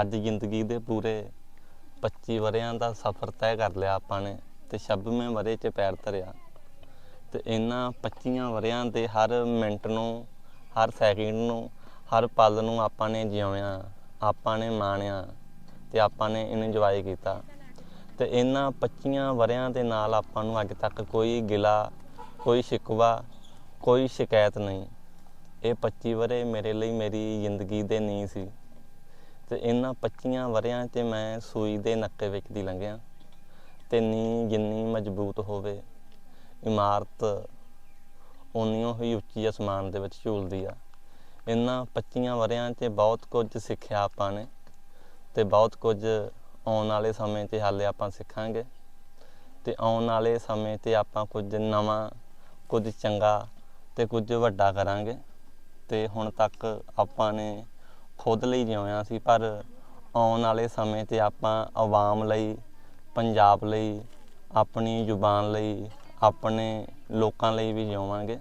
ਅੱਜ ਜ਼ਿੰਦਗੀ ਦੇ ਪੂਰੇ 25 ਵਰਿਆਂ ਦਾ ਸਫ਼ਰ ਤੈਅ ਕਰ ਲਿਆ ਆਪਾਂ ਨੇ ਤੇ 26ਵੇਂ ਵਰੇ 'ਚ ਪੈਰ ਧਰਿਆ। ਤੇ ਇਹਨਾਂ 25 ਵਰਿਆਂ ਦੇ ਹਰ ਮਿੰਟ ਨੂੰ, ਹਰ ਸੈਕਿੰਡ ਨੂੰ, ਹਰ ਪਲ ਨੂੰ ਆਪਾਂ ਨੇ ਜਿਉਿਆ ਆਪਾਂ ਨੇ ਮਾਣਿਆ ਤੇ ਆਪਾਂ ਨੇ ਇੰਜੋਏ ਕੀਤਾ। ਤੇ ਇਹਨਾਂ 25 ਵਰਿਆਂ ਦੇ ਨਾਲ ਆਪਾਂ ਨੂੰ ਅੱਜ ਤੱਕ ਕੋਈ ਗਿਲਾ, ਕੋਈ ਸ਼ਿਕਵਾ, ਕੋਈ ਸ਼ਿਕਾਇਤ ਨਹੀਂ। ਇਹ 25 ਵਰੇ ਮੇਰੇ ਲਈ ਮੇਰੀ ਜ਼ਿੰਦਗੀ ਦੇ ਨਹੀਂ ਸੀ। ਤੇ ਇਹਨਾਂ 25 ਵਰਿਆਂ 'ਚ ਮੈਂ ਸੂਈ ਦੇ ਨੱਕੇ ਵਿੱਚ ਦੀ ਲੰਘਿਆ। ਤੇ ਨੀ ਜਿੰਨੀ ਮਜ਼ਬੂਤ ਹੋਵੇ, ਇਮਾਰਤ ਓਨੀਓ ਹੀ ਉੱਚੀ ਅਸਮਾਨ ਦੇ ਵਿੱਚ ਝੂਲਦੀ ਆ। ਇਹਨਾਂ 25 ਵਰਿਆਂ 'ਚ ਬਹੁਤ ਕੁਝ ਸਿੱਖਿਆ ਆਪਾਂ ਨੇ ਤੇ ਬਹੁਤ ਕੁਝ ਆਉਣ ਵਾਲੇ ਸਮੇਂ 'ਤੇ ਹਾਲੇ ਆਪਾਂ ਸਿੱਖਾਂਗੇ। ਤੇ ਆਉਣ ਵਾਲੇ ਸਮੇਂ 'ਤੇ ਆਪਾਂ ਕੁਝ ਨਵਾਂ, ਕੁਝ ਚੰਗਾ ਤੇ ਕੁਝ ਵੱਡਾ ਕਰਾਂਗੇ। ਤੇ ਹੁਣ ਤੱਕ ਆਪਾਂ ਨੇ ਖੁਦ ਲਈ ਜਿਉਇਆ ਸੀ, ਪਰ ਆਉਣ ਵਾਲੇ ਸਮੇਂ 'ਤੇ ਆਪਾਂ ਆਵਾਮ ਲਈ, ਪੰਜਾਬ ਲਈ, ਆਪਣੀ ਜ਼ੁਬਾਨ ਲਈ, ਆਪਣੇ ਲੋਕਾਂ ਲਈ ਵੀ ਜਿਉਵਾਂਗੇ।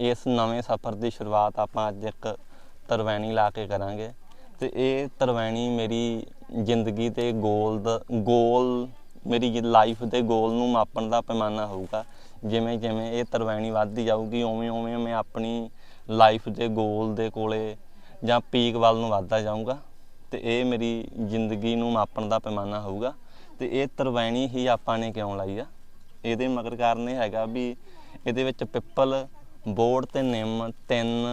ਇਸ ਨਵੇਂ ਸਫ਼ਰ ਦੀ ਸ਼ੁਰੂਆਤ ਆਪਾਂ ਅੱਜ ਇੱਕ ਤਰਵੈਣੀ ਲਾ ਕੇ ਕਰਾਂਗੇ ਤੇ ਇਹ ਤਰਵੈਣੀ ਮੇਰੀ ਜ਼ਿੰਦਗੀ ਦੇ ਗੋਲ ਦਾ ਗੋਲ ਮੇਰੀ ਲਾਈਫ ਦੇ ਗੋਲ ਨੂੰ ਮਾਪਣ ਦਾ ਪੈਮਾਨਾ ਹੋਊਗਾ। ਜਿਵੇਂ ਜਿਵੇਂ ਇਹ ਤਰਵੈਣੀ ਵੱਧਦੀ ਜਾਊਗੀ, ਉਵੇਂ ਉਵੇਂ ਮੈਂ ਆਪਣੀ ਲਾਈਫ ਦੇ ਗੋਲ ਦੇ ਕੋਲੇ ਜਾਂ ਪੀਕ ਵੱਲ ਨੂੰ ਵੱਧਦਾ ਜਾਊਂਗਾ ਤੇ ਇਹ ਮੇਰੀ ਜ਼ਿੰਦਗੀ ਨੂੰ ਮਾਪਣ ਦਾ ਪੈਮਾਨਾ ਹੋਊਗਾ ਤੇ ਇਹ ਤਰਵੈਣੀ ਹੀ ਆਪਾਂ ਨੇ ਕਿਉਂ ਲਾਈ ਆ? ਇਹਦੇ ਮਗਰ ਕਾਰਨ ਇਹ ਹੈਗਾ ਵੀ ਇਹਦੇ ਵਿੱਚ ਪਿੱਪਲ, ਬੋੜ ਤੇ ਨਿੰਮ ਤਿੰਨ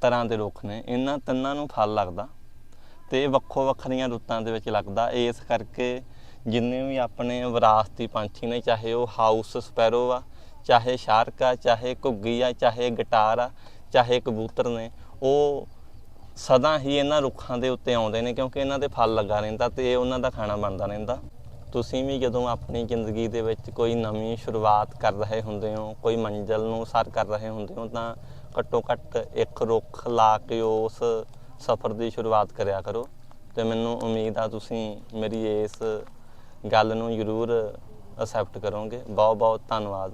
ਤਰ੍ਹਾਂ ਦੇ ਰੁੱਖ ਨੇ। ਇਹਨਾਂ ਤਿੰਨਾਂ ਨੂੰ ਫਲ ਲੱਗਦਾ ਤੇ ਇਹ ਵੱਖੋ ਵੱਖਰੀਆਂ ਰੁੱਤਾਂ ਦੇ ਵਿੱਚ ਲੱਗਦਾ। ਇਸ ਕਰਕੇ ਜਿੰਨੇ ਵੀ ਆਪਣੇ ਵਿਰਾਸਤੀ ਪੰਛੀ ਨੇ, ਚਾਹੇ ਉਹ ਹਾਊਸ ਸਪੈਰੋ ਆ, ਚਾਹੇ ਸ਼ਾਰਕ ਆ, ਚਾਹੇ ਘੁੱਗੀ ਆ, ਚਾਹੇ ਗਟਾਰ ਆ, ਚਾਹੇ ਕਬੂਤਰ ਨੇ, ਉਹ ਸਦਾ ਹੀ ਇਹਨਾਂ ਰੁੱਖਾਂ ਦੇ ਉੱਤੇ ਆਉਂਦੇ ਨੇ ਕਿਉਂਕਿ ਇਹਨਾਂ ਦੇ ਫਲ ਲੱਗਾ ਰਹਿੰਦਾ ਤੇ ਇਹ ਉਹਨਾਂ ਦਾ ਖਾਣਾ ਬਣਦਾ ਰਹਿੰਦਾ। ਤੁਸੀਂ ਵੀ ਜਦੋਂ ਆਪਣੀ ਜ਼ਿੰਦਗੀ ਦੇ ਵਿੱਚ ਕੋਈ ਨਵੀਂ ਸ਼ੁਰੂਆਤ ਕਰ ਰਹੇ ਹੁੰਦੇ ਹੋ, ਕੋਈ ਮੰਜ਼ਲ ਨੂੰ ਸਰ ਕਰ ਰਹੇ ਹੁੰਦੇ ਹੋ, ਤਾਂ ਘੱਟੋ ਘੱਟ ਇੱਕ ਰੁੱਖ ਲਾ ਕੇ ਉਸ ਸਫ਼ਰ ਦੀ ਸ਼ੁਰੂਆਤ ਕਰਿਆ ਕਰੋ। ਤੇ ਮੈਨੂੰ ਉਮੀਦ ਆ ਤੁਸੀਂ ਮੇਰੀ ਇਸ ਗੱਲ ਨੂੰ ਜ਼ਰੂਰ ਅਸੈਪਟ ਕਰੋਗੇ। ਬਹੁਤ ਬਹੁਤ ਧੰਨਵਾਦ।